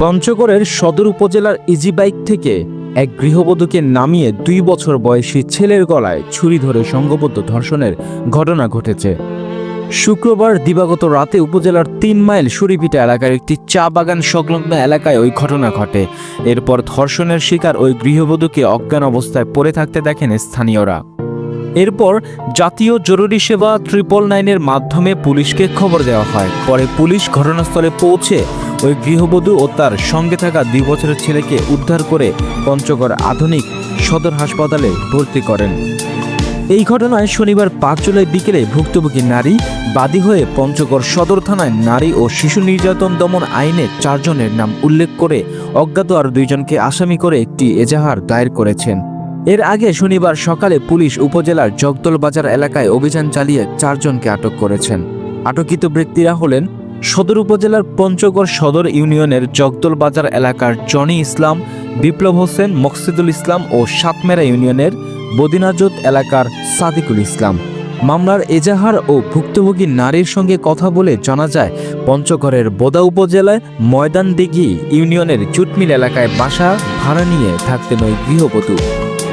পঞ্চগড়ের সদর উপজেলার ইজি বাইক থেকে এক গৃহবধূকে নামিয়ে দুই বছর বয়সী ছেলের গলায় ছুরি ধরে সংঘবদ্ধ ধর্ষণের ঘটনা ঘটেছে। শুক্রবার দিবাগত রাতে উপজেলার তিন মাইল সুরিপিটা এলাকার একটি চা বাগান সংলগ্ন এলাকায় ওই ঘটনা ঘটে। এরপর ধর্ষণের শিকার ওই গৃহবধূকে অজ্ঞান অবস্থায় পড়ে থাকতে দেখেন স্থানীয়রা। এরপর জাতীয় জরুরি সেবা ট্রিপল নাইনের মাধ্যমে পুলিশকে খবর দেওয়া হয়। পরে পুলিশ ঘটনাস্থলে পৌঁছে ওই গৃহবধূ ও তার সঙ্গে থাকা দুই বছরের ছেলেকে উদ্ধার করে পঞ্চগড় আধুনিক সদর হাসপাতালে ভর্তি করেন। এই ঘটনায় শনিবার পাঁচ জুলাই বিকেলে ভুক্তভোগী নারী বাদী হয়ে পঞ্চগড় সদর থানায় নারী ও শিশু নির্যাতন দমন আইনে চারজনের নাম উল্লেখ করে অজ্ঞাত আর দুইজনকে আসামি করে একটি এজাহার দায়ের করেছেন। এর আগে শনিবার সকালে পুলিশ উপজেলার জগদল বাজার এলাকায় অভিযান চালিয়ে চারজনকে আটক করেছেন। আটকিত ব্যক্তিরা হলেন সদর উপজেলার পঞ্চগড় সদর ইউনিয়নের জগদল বাজার এলাকার জনি ইসলাম, বিপ্লব হোসেন, মকসিদুল ইসলাম ও সাতমেরা ইউনিয়নের বদিনাজত এলাকার সাদিকুল ইসলাম। মামলার এজাহার ও ভুক্তভোগী নারীর সঙ্গে কথা বলে জানা যায়, পঞ্চগড়ের বোদা উপজেলায় ময়দান দিঘি ইউনিয়নের জুটমিল এলাকায় বাসা ভাড়া নিয়ে থাকতেন ওই গৃহবধূ।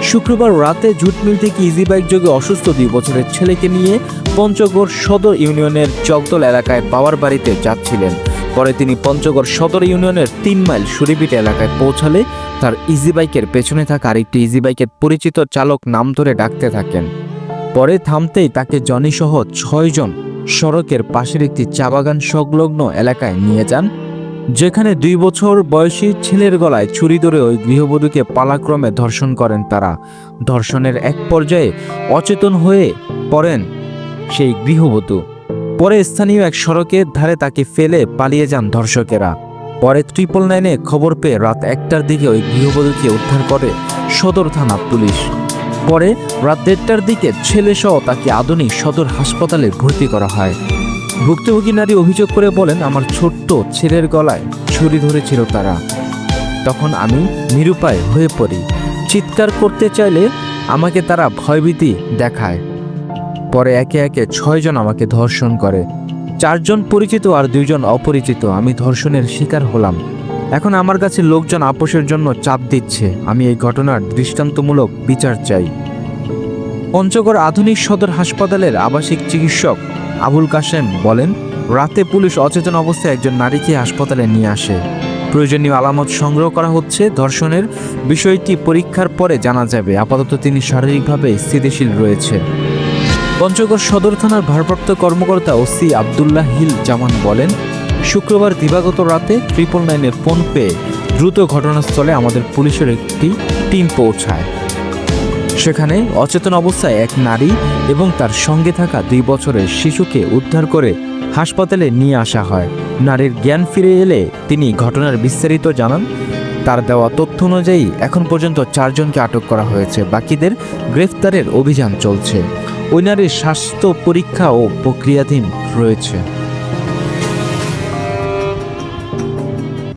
শুক্রবার রাতে জুটমিল থেকে ইজি বাইক যোগে অসুস্থ দুই বছরের ছেলেকে নিয়ে পঞ্চগড় সদর ইউনিয়নের জগদল এলাকায় বাবার বাড়িতে যাচ্ছিলেন। পরে তিনি পঞ্চগড় সদর ইউনিয়নের তিন মাইল সুরিবিট এলাকায় পৌঁছালে তার ইজি বাইকের পেছনে থাকা আরেকটি ইজি বাইকের পরিচিত চালক নাম ধরে ডাকতে থাকেন। পরে থামতেই তাকে জনিসহ ছয়জন সড়কের পাশের একটি চা বাগান সংলগ্ন এলাকায় নিয়ে যান। যেখানে দুই বছর বয়সী ছেলের গলায় ছুরি ধরে ওই গৃহবধূকে পালাক্রমে ধর্ষণ করেন তারা। ধর্ষণের এক পর্যায়ে অচেতন হয়ে পড়েন সেই গৃহবধূ। পরে স্থানীয় এক সড়কের ধারে তাকে ফেলে পালিয়ে যান ধর্ষকেরা। পরে ট্রিপল নাইনে খবর পেয়ে রাত একটার দিকে ওই গৃহবধূকে উদ্ধার করে সদর থানা পুলিশ। পরে রাত দেড়টার দিকে ছেলেসহ তাকে আধুনিক সদর হাসপাতালে ভর্তি করা হয়। ভুক্তভোগী নারী অভিযোগ করে বলেন, আমার ছোট্ট ছেলের গলায় ছুরি ধরেছিল তারা। তখন আমি নিরুপায় হয়ে পড়ি। চিৎকার করতে চাইলে আমাকে তারা ভয়ভীতি দেখায়। পরে একে একে ছয়জন আমাকে ধর্ষণ করে। চারজন পরিচিত আর দুইজন অপরিচিত। আমি ধর্ষণের শিকার হলাম। এখন আমার কাছে লোকজন আপোষের জন্য চাপ দিচ্ছে। আমি এই ঘটনার দৃষ্টান্তমূলক বিচার চাই। পঞ্চগড় আধুনিক সদর হাসপাতালের আবাসিক চিকিৎসক আবুল কাশেম বলেন, রাতে পুলিশ অচেতন অবস্থায় একজন নারীকে হাসপাতালে নিয়ে আসে। প্রয়োজনীয় আলামত সংগ্রহ করা হচ্ছে, ধর্ষণের বিষয়টি পরীক্ষার পরে জানা যাবে। আপাতত তিনি শারীরিকভাবে স্থিতিশীল রয়েছে। পঞ্চগড় সদর থানার ভারপ্রাপ্ত কর্মকর্তা ওসি আবদুল্লাহ হিল জামান বলেন, শুক্রবার দিবাগত রাতে ট্রিপল নাইনের ফোন পেয়ে দ্রুত ঘটনাস্থলে আমাদের পুলিশের একটি টিম পৌঁছায়। সেখানে অচেতন অবস্থায় এক নারী এবং তার সঙ্গে থাকা দুই বছরের শিশুকে উদ্ধার করে হাসপাতালে নিয়ে আসা হয়। নারীর জ্ঞান ফিরে এলে তিনি ঘটনার বিস্তারিত জানান। তার দেওয়া তথ্য অনুযায়ী এখন পর্যন্ত চারজনকে আটক করা হয়েছে। বাকিদের গ্রেফতারের অভিযান চলছে। ওই নারীর স্বাস্থ্য পরীক্ষা ও প্রক্রিয়াধীন রয়েছে।